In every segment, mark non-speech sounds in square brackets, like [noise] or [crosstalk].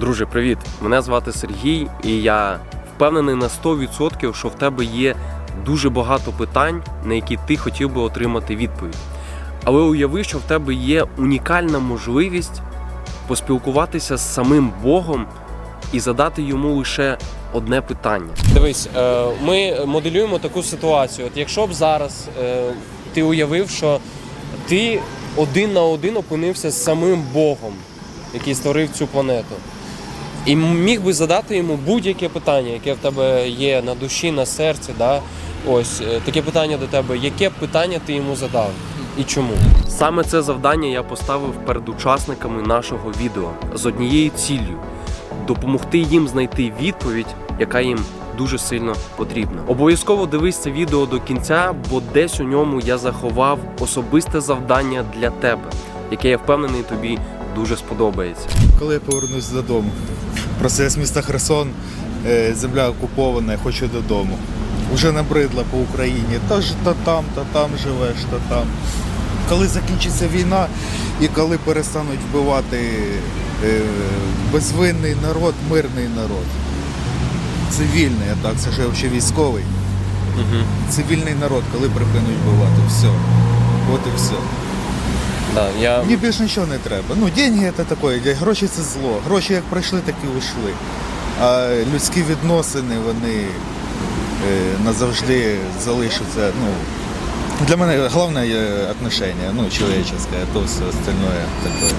Друже, привіт! Мене звати Сергій, і я впевнений на 100%, що в тебе є дуже багато питань, на які ти хотів би отримати відповідь. Але уяви, що в тебе є унікальна можливість поспілкуватися з самим Богом і задати йому лише одне питання. Дивись, е, ми моделюємо таку ситуацію. От якщо б зараз е, ти уявив, що ти один на один опинився з самим Богом, який створив цю планету. І міг би задати йому будь-яке питання, яке в тебе є на душі, на серці. Да? Ось е, таке питання до тебе. Яке питання ти йому задав і чому? Саме це завдання я поставив перед учасниками нашого відео з однією ціллю допомогти їм знайти відповідь, яка їм дуже сильно потрібна. Обов'язково дивись це відео до кінця, бо десь у ньому я заховав особисте завдання для тебе, яке я впевнений тобі дуже сподобається. Коли я повернусь додому. Просто я з міста Херсон, е, земля окупована, я хочу додому. Уже набридла по Україні. То ж то там, то там живеш, то там. Коли закінчиться війна і коли перестануть вбивати е, безвинний народ, мирний народ. Цивільний, а так, це ж я взагалі військовий. Угу. Цивільний народ, коли припинуть вбивати, все. От і все. Да, я... Мені більше нічого не треба. Ну, деньги це таке, гроші це зло. Гроші як прийшли, так і вийшли. А людські відносини, вони е, назавжди залишаться. Ну, для мене головне є отношення, ну, чоловічеське, а то все остальное таке.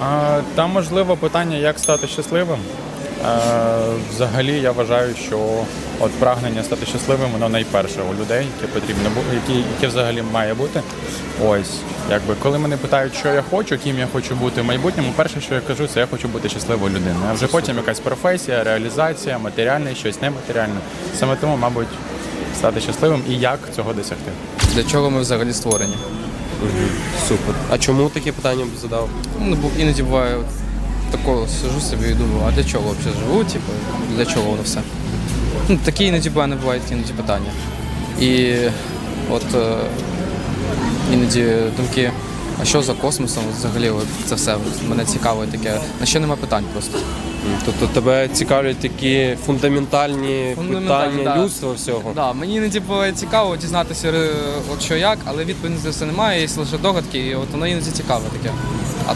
А, Там можливо питання, як стати щасливим. Е, Взагалі я вважаю, що от прагнення стати щасливим, воно найперше у людей, яке потрібно які, яке взагалі має бути. Ось, якби коли мене питають, що я хочу, ким я хочу бути в майбутньому, перше, що я кажу, це я хочу бути щасливою людиною. А вже потім якась професія, реалізація, матеріальне, щось нематеріальне. Саме тому, мабуть, стати щасливим і як цього досягти. Для чого ми взагалі створені? Супер. А чому таке питання б задав? Ну, бо іноді буває от такого сижу собі і думаю, а для чого взагалі живу? Типу, для чого воно все? Ну, такі іноді буває, не бувають іноді питання. І от е, іноді думки, а що за космосом взагалі от це все мене цікавить таке. На що нема питань просто. Тобто тебе цікавлять такі фундаментальні, Фундаментальні, питання да. людства всього. Да, мені іноді буває цікаво дізнатися, е, от що як, але відповіді на це немає, є лише догадки, і от воно іноді цікаве таке. А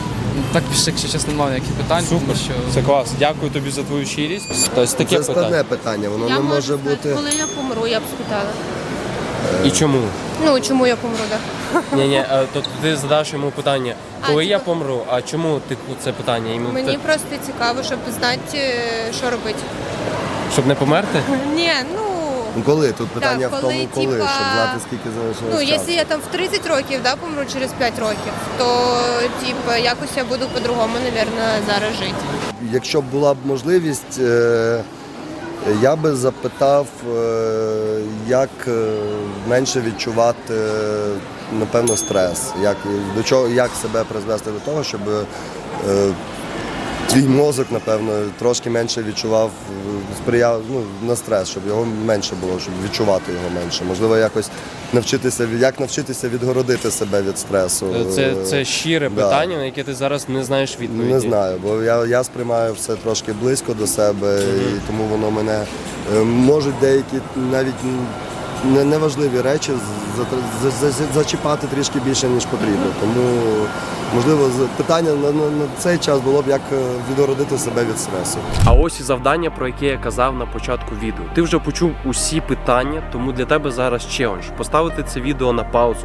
так більше, якщо чесно, немає ніяких питань, Супер, тому що це клас. Дякую тобі за твою щирість. Тобто таке Це складне питання. питання, воно Я не можу може сказати, бути. Коли я помру, я б спитала. І чому? Ну, чому я помру, так? Ні, ні, тобто ти задаш йому питання, А, коли я типу- помру, а чому ти це питання? Йому Мені те- просто цікаво, щоб знати, е, що робити. Щоб не померти? Ні, ну. Ну, Коли? Тут питання Так, в тому, коли, коли, типа, щоб знати, скільки залишилось Ну, часу. якщо я там в 30 років да, помру через 5 років, то типу, якось я буду по-другому, мабуть, зараз жити. Якщо б була б можливість, е, я би запитав, е, як е, менше відчувати, напевно, стрес, як, до чого, як себе призвести до того, щоб е, твій мозок, напевно, трошки менше відчував, е, сприяв ну, на стрес, щоб його менше було, щоб відчувати його менше. Можливо, якось навчитися, як навчитися відгородити себе від стресу. Це, це щире Да. питання, на яке ти зараз не знаєш відповіді. Не знаю, бо я, я сприймаю все трошки близько до себе, і тому воно мене е, можуть деякі навіть неважливі речі за- за- за- зачіпати трішки більше, ніж потрібно. Тому, можливо, питання на, на, на цей час було б як відородити відгородити себе від стресу. А ось і завдання, про яке я казав на початку відео. Ти вже почув усі питання, тому для тебе зараз челендж поставити це відео на паузу,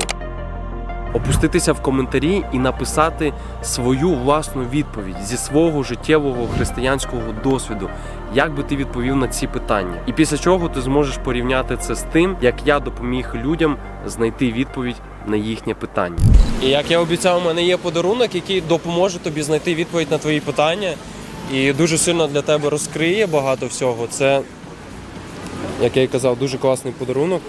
опуститися в коментарі і написати свою власну відповідь зі свого життєвого християнського досвіду, як би ти відповів на ці питання. І після чого ти зможеш порівняти це з тим, як я допоміг людям знайти відповідь на їхнє питання. І як я обіцяв, у мене є подарунок, який допоможе тобі знайти відповідь на твої питання і дуже сильно для тебе розкриє багато всього. Це, як я і казав, дуже класний подарунок.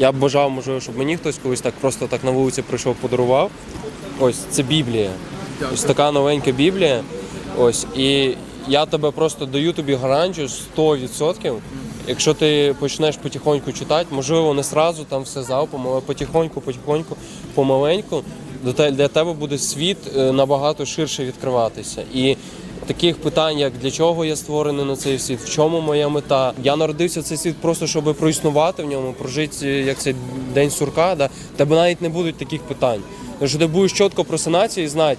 Я б бажав, можливо, щоб мені хтось колись так просто так на вулиці прийшов, подарував. Ось це Біблія. Ось така новенька Біблія. Ось, і я тебе просто даю тобі гарантію 100%. Якщо ти почнеш потихоньку читати, можливо, не сразу там все залпом, але потихоньку, потихоньку, помаленьку, для тебе буде світ е, набагато ширше відкриватися. І таких питань, як для чого я створений на цей світ, в чому моя мета. Я народився в цей світ просто щоб проіснувати в ньому, прожити як цей день сурка. Да? Тебе навіть не будуть таких питань. Тому що ти будеш чітко просинатися і знати.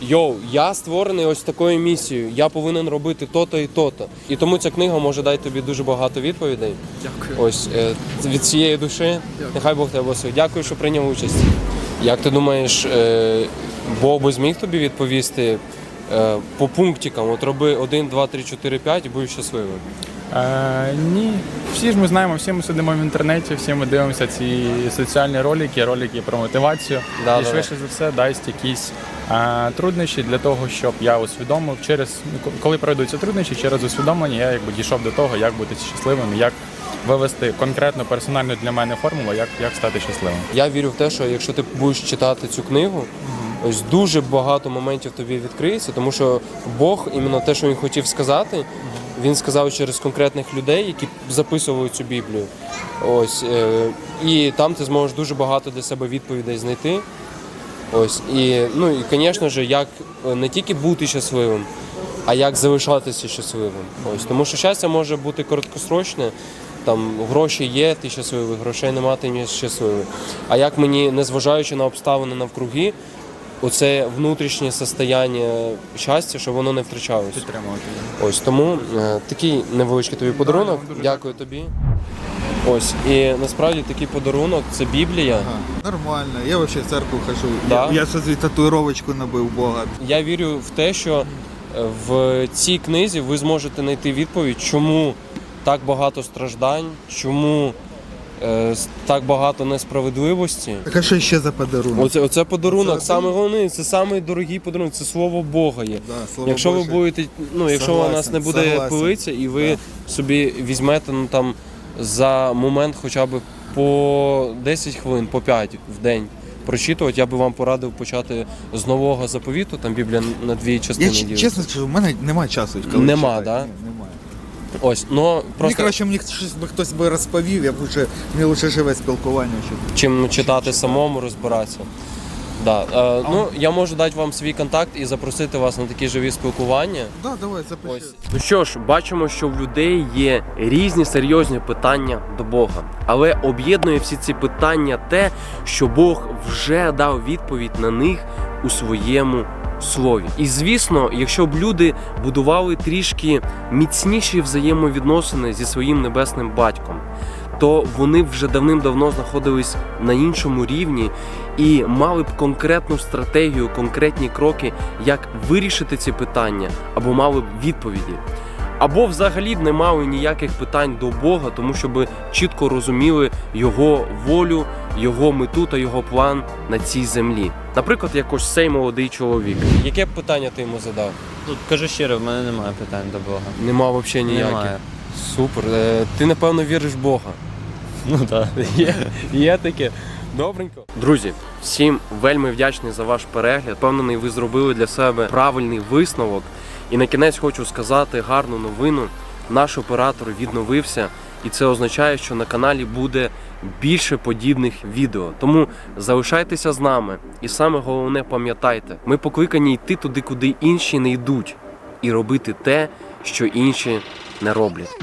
Йоу, я створений ось такою місією. Я повинен робити то-то і то-то. І тому ця книга може дати тобі дуже багато відповідей. Дякую. Ось е, від цієї душі. Нехай Бог тебе благословить. Дякую, що прийняв участь. Як ти думаєш, е, Бог би зміг тобі відповісти по пунктикам? От роби 1, 2, 3, 4, 5 і будеш щасливим. Е, ні, всі ж ми знаємо, всі ми сидимо в інтернеті, всі ми дивимося ці соціальні ролики, ролики про мотивацію. Да, і да, швидше за все дасть якісь е, труднощі для того, щоб я усвідомив через коли пройдуть ці труднощі, через усвідомлення я якби дійшов до того, як бути щасливим, як вивести конкретно персональну для мене формулу, як, як стати щасливим. Я вірю в те, що якщо ти будеш читати цю книгу, ось дуже багато моментів тобі відкриється, тому що Бог, іменно те, що він хотів сказати, він сказав через конкретних людей, які записували цю Біблію. Ось е, і там ти зможеш дуже багато для себе відповідей знайти. Ось і ну і, звісно ж, як е, не тільки бути щасливим, а як залишатися щасливим. Ось тому, що щастя може бути короткосрочне. Там гроші є, ти щасливий, грошей нема, ти не щасливий. А як мені, незважаючи на обставини навкруги, оце внутрішнє состояння щастя, щоб воно не втрачалось. Підтримувати. Ось тому е, такий невеличкий тобі подарунок. дуже Дякую тобі. Ось і насправді такий подарунок це Біблія. Ага, нормально. Я взагалі в церкву хожу. Да? Я, я собі татуїровочку набив Бога. Я вірю в те, що е, в цій книзі ви зможете знайти відповідь, чому так багато страждань, чому е, так багато несправедливості. Так а що ще за подарунок? Оце, оце подарунок, Це саме головне, це самий дорогий подарунок, це слово Бога є. Да, слово Якщо ви будете, ну якщо у нас Согласен, не буде согласен. і ви собі візьмете ну там за момент хоча б по 10 хвилин, по 5 в день прочитувати, я би вам порадив почати з нового заповіту, там Біблія на дві Я частини ч- ділиться. чесно скажу, в мене немає часу. Коли Нема, читати. да? Ні. Ось, ну Мені просто краще мені щось би хтось би розповів, я б лучше, мені лучше живе спілкування. Щоб... чим читати самому, розбиратися. Да. Е, ну, я можу дати вам свій контакт і запросити вас на такі живі спілкування. Да, давай, запиши. Ось. Ну що ж, бачимо, що в людей є різні серйозні питання до Бога. Але об'єднує всі ці питання те, що Бог вже дав відповідь на них у своєму слові. І звісно, якщо б люди будували трішки міцніші взаємовідносини зі своїм небесним батьком. То вони вже давним-давно знаходились на іншому рівні і мали б конкретну стратегію, конкретні кроки, як вирішити ці питання, або мали б відповіді. Або взагалі б не мали ніяких питань до Бога, тому щоб чітко розуміли його волю, його мету та його план на цій землі. Наприклад, як ось цей молодий чоловік. Яке б питання ти йому задав? Тут кажу щиро, в мене немає питань до Бога. Нема взагалі ніяких. Немає. Супер. Е, Ти напевно віриш в Бога. Ну так. [laughs] Є, є таке. Добренько. Друзі, всім вельми вдячний за ваш перегляд. Впевнений, ви зробили для себе правильний висновок. І на кінець хочу сказати гарну новину. Наш оператор відновився, і це означає, що на каналі буде більше подібних відео. Тому залишайтеся з нами. І саме головне, пам'ятайте, ми покликані йти туди, куди інші не йдуть, і робити те, що інші не роблять.